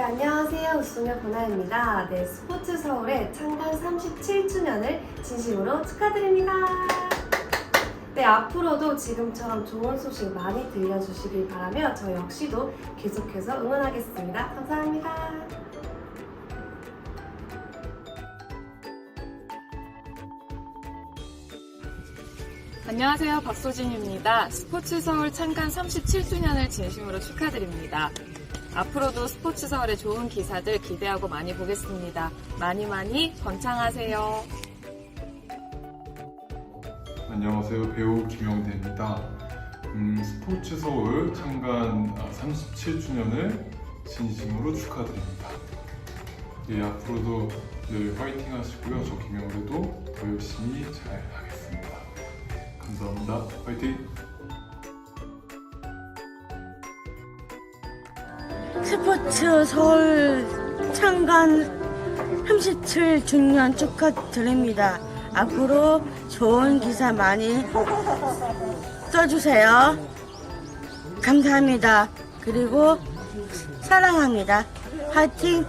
네, 안녕하세요. 우승의 보나입니다. 네, 스포츠 서울의 창간 37주년을 진심으로 축하드립니다. 네, 앞으로도 지금처럼 좋은 소식 많이 들려주시길 바라며 저 역시도 계속해서 응원하겠습니다. 감사합니다. 안녕하세요. 박소진입니다. 스포츠 서울 창간 37주년을 진심으로 축하드립니다. 앞으로도 스포츠 서울의 좋은 기사들 기대하고 많이 보겠습니다. 많이 많이 번창하세요. 안녕하세요. 배우 김영대입니다. 음, 스포츠 서울 창간 37주년을 진심으로 축하드립니다. 예, 앞으로도 늘 화이팅 하시고요. 저 김영대도 더 열심히 잘 하겠습니다. 감사합니다. 화이팅! 스포츠 서울 창간 37주년 축하드립니다. 앞으로 좋은 기사 많이 써주세요. 감사합니다. 그리고 사랑합니다. 화이팅!